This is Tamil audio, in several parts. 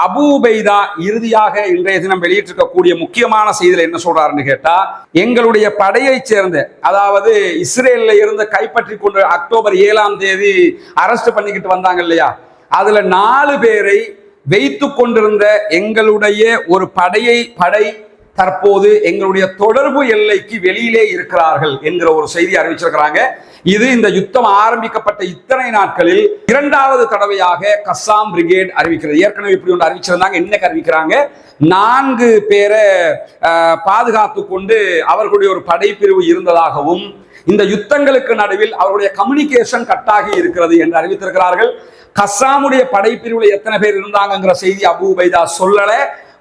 அபூபைதா இறுதியாக இன்றைய தினம் வெளியிட்டிருக்கக்கூடிய முக்கியமான செய்தியில் என்ன சொல்றாருன்னு கேட்டா எங்களுடைய படையைச் சேர்ந்த அதாவது இஸ்ரேல்ல இருந்து கைப்பற்றி கொண்டு அக்டோபர் ஏழாம் தேதி அரெஸ்ட் பண்ணிக்கிட்டு வந்தாங்க இல்லையா? அதுல நாலு பேரை வைத்து கொண்டிருந்த எங்களுடைய ஒரு படையை படை தற்போது எங்களுடைய தொடர்பு எல்லைக்கு வெளியிலே இருக்கிறார்கள் என்கிற ஒரு செய்தி அறிவிச்சிருக்கிறாங்க. இது இந்த யுத்தம் ஆரம்பிக்கப்பட்ட இத்தனை நாட்களில் இரண்டாவது தடவையாக கஸ்ஸாம் பிரிகேட் அறிவிக்கிறது. ஏற்கனவே இப்படி ஒன்று அறிவிச்சிருந்தாங்க இன்னைக்கு அறிவிக்கிறாங்க. நான்கு பேரை பாதுகாத்து கொண்டு அவர்களுடைய ஒரு படைப்பிரிவு இருந்ததாகவும் இந்த யுத்தங்களுக்கு நடுவில் அவருடைய கம்யூனிகேஷன் கட்டாகி இருக்கிறது என்று அறிவித்திருக்கிறார்கள். கஸ்ஸாமுடைய படைப்பிரிவுல எத்தனை பேர் இருந்தாங்கங்கிற செய்தி அபு உபைதா சொல்லல.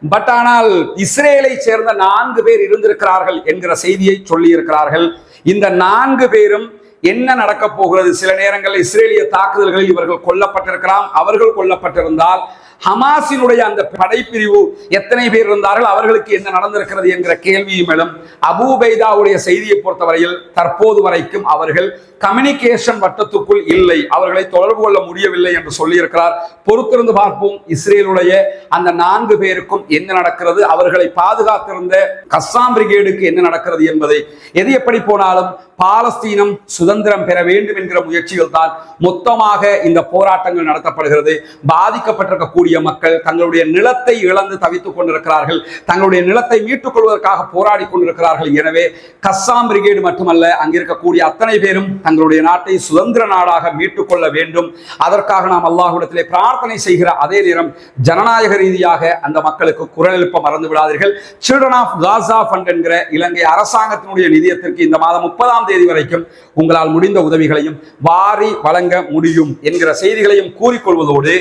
பட் ஆனால் இஸ்ரேலை சேர்ந்த நான்கு பேர் இருந்திருக்கிறார்கள் என்கிற செய்தியை சொல்லியிருக்கிறார்கள். இந்த நான்கு பேரும் என்ன நடக்க போகிறது? சில நேரங்களில் இஸ்ரேலிய தாக்குதல்களில் இவர்கள் கொல்லப்பட்டிருக்கலாம். அவர்கள் கொல்லப்பட்டிருந்தால் ஹமாஸினுடைய அந்த படைப்பிரிவு எத்தனை பேர் இருந்தார்கள்? அவர்களுக்கு என்ன நடந்திருக்கிறது என்கிற கேள்வியும் எழும். அபூபைதாவுடைய செய்தியை பொறுத்தவரையில் தற்போது வரைக்கும் அவர்கள் கம்யூனிகேஷன் வட்டத்துக்குள் இல்லை. அவர்களை தொடர்பு கொள்ள முடியவில்லை என்று சொல்லியிருக்கிறார். பொறுத்திருந்து பார்ப்போம் இஸ்ரேலுடைய அந்த நான்கு பேருக்கும் என்ன நடக்கிறது? அவர்களை பாதுகாத்திருந்த கஸ்ஸாம் பிரிகேடுக்கு என்ன நடக்கிறது என்பதை எது எப்படி போனாலும் பாலஸ்தீனம் சுதந்திரம் பெற வேண்டும் என்கிற முயற்சிகள் தான் மொத்தமாக இந்த போராட்டங்கள் நடத்தப்படுகிறது. பாதிக்கப்பட்டிருக்கக்கூடிய மக்கள் தங்களுடைய நிலத்தை இழந்து தவித்துக் கொண்டிருக்கிறார்கள். தங்களுடைய நிலத்தை மீட்டுக் கொள்வதற்காக போராடி கொண்டிருக்கிறார்கள். எனவே கஸ்ஸாம் பிரிகேடு மட்டுமல்ல அங்கிருக்கக்கூடிய அத்தனை பேரும் தங்களுடைய நாட்டை சுதந்திர நாடாக மீட்டுக் கொள்ள வேண்டும். அதற்காக நாம் அல்லாஹுடத்திலே பிரார்த்தனை செய்கிற அதே நேரம் ஜனநாயக ரீதியாக அந்த மக்களுக்கு குரல் எழுப்ப மறந்து விடாதீர்கள். சில்ட்ரன் ஆஃப் காசா ஃபண்ட் என்கிற இலங்கை அரசாங்கத்தினுடைய நிதியத்திற்கு இந்த மாதம் முப்பதாம் தேதி வரைக்கும் உங்களால் முடிந்த உதவிகளையும் வாரி வழங்க முடியும் என்கிற செய்திகளையும் கூறிக்கொள்வதோடு